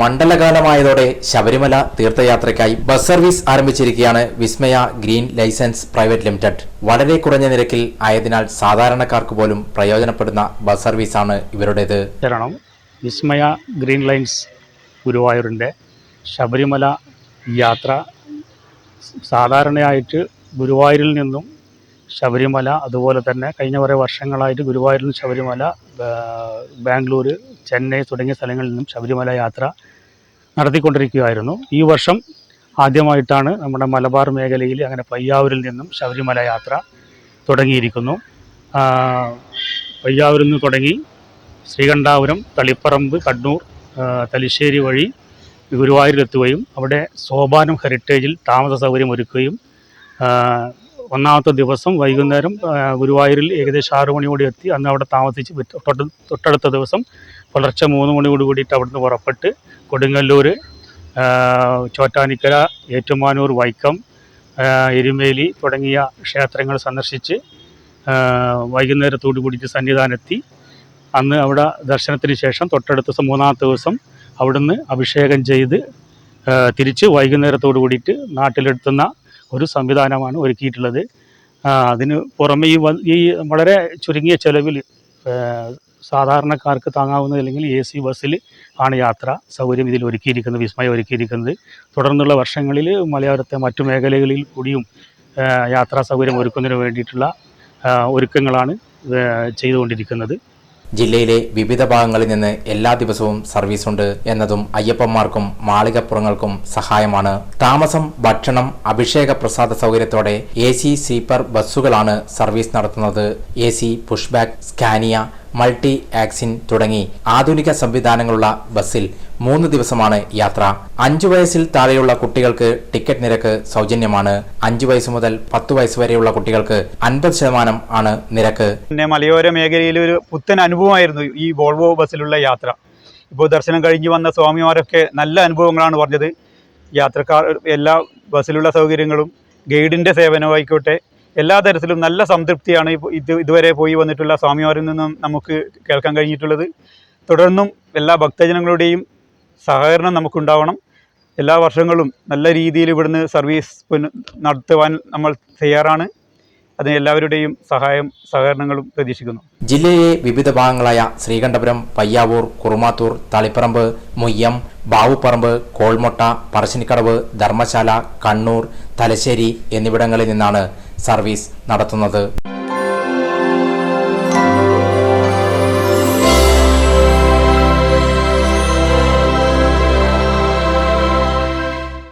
മണ്ഡലകാലമായതോടെ ശബരിമല തീർത്ഥയാത്രയ്ക്കായി bus service ആരംഭിച്ചിരിക്കുകയാണ് Vismaya green license private limited. വളരെ കുറഞ്ഞ നിരക്കിൽ ആയതിനാൽ സാധാരണക്കാർക്ക് പോലും പ്രയോജനപ്പെടുന്ന ബസ് സർവീസാണ് ഇവരുടേത്. ശരണം വിസ്മയ ഗ്രീൻ ലൈൻസ് ഗുരുവായൂരിന്റെ ശബരിമല യാത്ര സാധാരണയായിട്ട് ഗുരുവായൂരിൽ നിന്നും ശബരിമല അതുപോലെ തന്നെ കഴിഞ്ഞ കുറേ വർഷങ്ങളായിട്ട് ഗുരുവായൂരിൽ നിന്ന് ശബരിമല ബാംഗ്ലൂർ ചെന്നൈ തുടങ്ങിയ സ്ഥലങ്ങളിൽ നിന്നും ശബരിമല യാത്ര നടത്തിക്കൊണ്ടിരിക്കുകയായിരുന്നു. ഈ വർഷം ആദ്യമായിട്ടാണ് നമ്മുടെ മലബാർ മേഖലയിൽ അങ്ങനെ പയ്യാവൂരിൽ നിന്നും ശബരിമല യാത്ര തുടങ്ങിയിരിക്കുന്നു. പയ്യാവൂരിൽ നിന്ന് തുടങ്ങി ശ്രീകണ്ഠാപുരം തളിപ്പറമ്പ് കണ്ണൂർ തലശ്ശേരി വഴി ഗുരുവായൂരിലെത്തുകയും അവിടെ സോപാനം ഹെറിറ്റേജിൽ താമസ സൗകര്യം ഒരുക്കുകയും ഒന്നാമത്തെ ദിവസം വൈകുന്നേരം ഗുരുവായൂരിൽ ഏകദേശം ആറു മണിയോടെ എത്തി. അന്ന് അവിടെ താമസിച്ച് തൊട്ട് തൊട്ടടുത്ത ദിവസം പുലർച്ചെ മൂന്ന് മണിയോട് കൂടിയിട്ട് അവിടുന്ന് പുറപ്പെട്ട് കൊടുങ്ങല്ലൂർ ചോറ്റാനിക്കര ഏറ്റുമാനൂർ വൈക്കം എരുമേലി തുടങ്ങിയ ക്ഷേത്രങ്ങൾ സന്ദർശിച്ച് വൈകുന്നേരത്തോടു കൂടിയിട്ട് സന്നിധാനത്തി. അന്ന് അവിടെ ദർശനത്തിന് ശേഷം തൊട്ടടുത്ത ദിവസം മൂന്നാമത്തെ ദിവസം അവിടുന്ന് അഭിഷേകം ചെയ്ത് തിരിച്ച് വൈകുന്നേരത്തോടു കൂടിയിട്ട് നാട്ടിലെത്തുന്ന ഒരു സംവിധാനമാണ് ഒരുക്കിയിട്ടുള്ളത്. അതിന് പുറമെ ഈ ഈ വളരെ ചുരുങ്ങിയ ചെലവിൽ സാധാരണക്കാർക്ക് താങ്ങാവുന്ന അല്ലെങ്കിൽ എ സി ബസ്സിൽ ആണ് യാത്ര സൗകര്യം ഇതിൽ ഒരുക്കിയിരിക്കുന്നത് വിസ്മയം ഒരുക്കിയിരിക്കുന്നത്. തുടർന്നുള്ള വർഷങ്ങളിൽ മലയോരത്തെ മറ്റു മേഖലകളിൽ കൂടിയും യാത്രാ സൗകര്യം ഒരുക്കുന്നതിന് വേണ്ടിയിട്ടുള്ള ഒരുക്കങ്ങളാണ് ചെയ്തുകൊണ്ടിരിക്കുന്നത്. ജില്ലയിലെ വിവിധ ഭാഗങ്ങളിൽ നിന്ന് എല്ലാ ദിവസവും സർവീസുണ്ട് എന്നതും അയ്യപ്പന്മാർക്കും മാളികപ്പുറങ്ങൾക്കും സഹായമാണ്. താമസം ഭക്ഷണം അഭിഷേക പ്രസാദ സൗകര്യത്തോടെ എ സി സ്ലീപ്പർ ബസ്സുകളാണ് സർവീസ് നടത്തുന്നത്. A C pushback Scania multi axle തുടങ്ങി ആധുനിക സംവിധാനങ്ങളുള്ള ബസ്സിൽ മൂന്ന് ദിവസമാണ് യാത്ര. അഞ്ചു വയസ്സിൽ താഴെയുള്ള കുട്ടികൾക്ക് ടിക്കറ്റ് നിരക്ക് സൗജന്യമാണ്. അഞ്ചു വയസ്സ് മുതൽ പത്ത് വയസ്സ് വരെയുള്ള കുട്ടികൾക്ക് അൻപത് ശതമാനം ആണ് നിരക്ക്. പിന്നെ മലയോര മേഖലയിൽ ഒരു പുത്തൻ അനുഭവമായിരുന്നു ഈ വോൾവോ ബസ്സിലുള്ള യാത്ര. ഇപ്പോൾ ദർശനം കഴിഞ്ഞ് വന്ന സ്വാമിമാരൊക്കെ നല്ല അനുഭവങ്ങളാണ് പറഞ്ഞത്. യാത്രക്കാർ എല്ലാ ബസ്സിലുള്ള സൗകര്യങ്ങളും ഗൈഡിന്റെ സേവനമായിക്കോട്ടെ എല്ലാ തരത്തിലും നല്ല സംതൃപ്തിയാണ് ഇത് ഇതുവരെ പോയി വന്നിട്ടുള്ള സ്വാമിമാരിൽ നിന്നും നമുക്ക് കേൾക്കാൻ കഴിഞ്ഞിട്ടുള്ളത്. തുടർന്നും എല്ലാ ഭക്തജനങ്ങളുടെയും സഹകരണം നമുക്കുണ്ടാവണം. എല്ലാ വർഷങ്ങളും നല്ല രീതിയിൽ ഇവിടുന്ന് സർവീസ് നടത്തുവാൻ നമ്മൾ തയ്യാറാണ്. അതിന് എല്ലാവരുടെയും സഹായം സഹകരണങ്ങളും പ്രതീക്ഷിക്കുന്നു. ജില്ലയിലെ വിവിധ ഭാഗങ്ങളായ ശ്രീകണ്ഠപുരം പയ്യാവൂർ കുറുമാത്തൂർ തളിപ്പറമ്പ് മുയ്യം ബാവുപ്പറമ്പ് കോൾമൊട്ട പറശ്ശിനിക്കടവ് ധർമ്മശാല കണ്ണൂർ തലശ്ശേരി എന്നിവിടങ്ങളിൽ നിന്നാണ് സർവീസ് നടത്തുന്നത്.